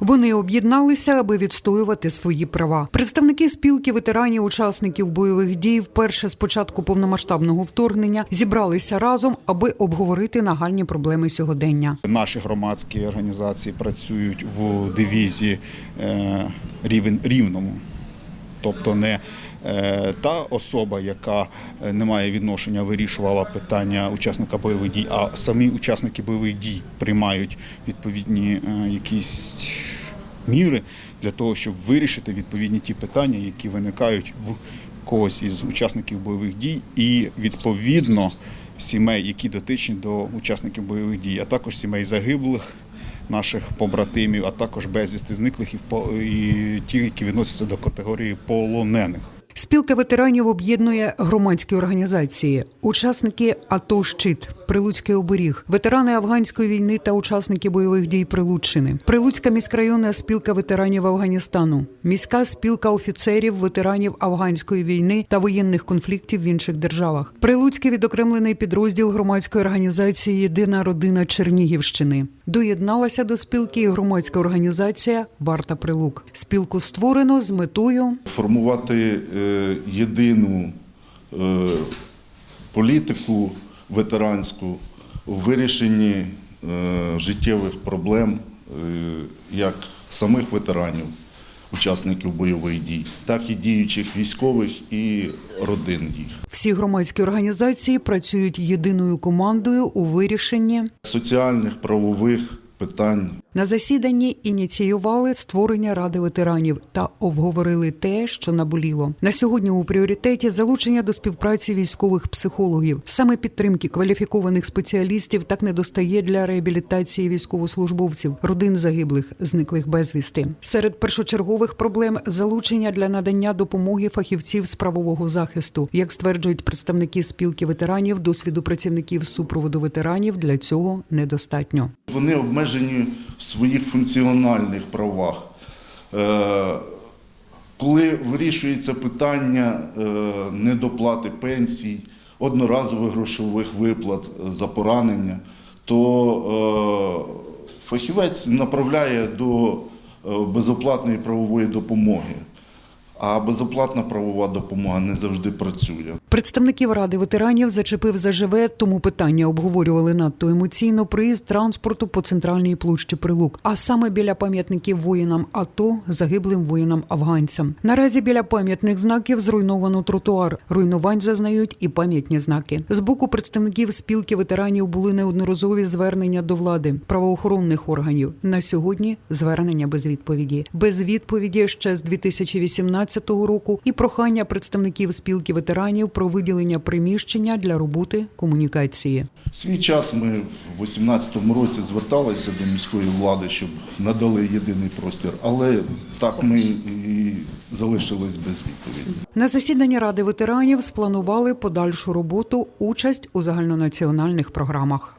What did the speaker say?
Вони об'єдналися, аби відстоювати свої права. Представники спілки ветеранів, учасників бойових дій, вперше з початку повномасштабного вторгнення зібралися разом, аби обговорити нагальні проблеми сьогодення. Наші громадські організації працюють в дивізії е, рівень рівному, тобто не е, та особа, яка е, не має відношення, вирішувала питання учасника бойових дій, а самі учасники бойових дій приймають відповідні е, якісь міри для того, щоб вирішити відповідні ті питання, які виникають в когось із учасників бойових дій, і відповідно сімей, які дотичні до учасників бойових дій, а також сімей загиблих. Наших побратимів, а також безвісти зниклих і ті, які відносяться до категорії полонених. Спілка ветеранів об'єднує громадські організації, учасники АТО «Щит», Прилуцький оберіг, ветерани афганської війни та учасники бойових дій Прилуччини, Прилуцька міськрайонна спілка ветеранів Афганістану, міська спілка офіцерів ветеранів афганської війни та воєнних конфліктів в інших державах, Прилуцький відокремлений підрозділ громадської організації Єдина родина Чернігівщини. Доєдналася до спілки і громадська організація Варта Прилук. Спілку створено з метою формувати е, єдину е, політику ветеранську в вирішенні е, життєвих проблем е, як самих ветеранів, учасників бойових дій, так і діючих військових і родин їх. Всі громадські організації працюють єдиною командою у вирішенні. Соціальних, правових питань На засіданні ініціювали створення ради ветеранів та обговорили те, що наболіло. На сьогодні у пріоритеті залучення до співпраці військових психологів. Саме підтримки кваліфікованих спеціалістів так не достає для реабілітації військовослужбовців, родин загиблих, зниклих безвісти. Серед першочергових проблем залучення для надання допомоги фахівців з правового захисту. Як стверджують представники спілки ветеранів, досвіду працівників супроводу ветеранів для цього недостатньо. Вони обмежені в своїх функціональних правах. Е, Коли вирішується питання е, недоплати пенсій, одноразових грошових виплат е, за поранення, то фахівець направляє до безоплатної правової допомоги. А безоплатна правова допомога не завжди працює. Представників ради ветеранів зачепив заживе, тому питання обговорювали надто емоційно приїзд транспорту по центральній площі Прилук, а саме біля пам'ятників воїнам АТО, загиблим воїнам-афганцям. Наразі біля пам'ятних знаків зруйновано тротуар. Руйнувань зазнають і пам'ятні знаки. З боку представників спілки ветеранів були неодноразові звернення до влади, правоохоронних органів. На сьогодні звернення без відповіді. Без відповіді ще з 2018 року і прохання представників спілки ветеранів про виділення приміщення для роботи комунікації. Свій час ми в 2018 році зверталися до міської влади, щоб надали єдиний простір, але так ми і залишились без відповіді. На засіданні ради ветеранів спланували подальшу роботу, участь у загальнонаціональних програмах.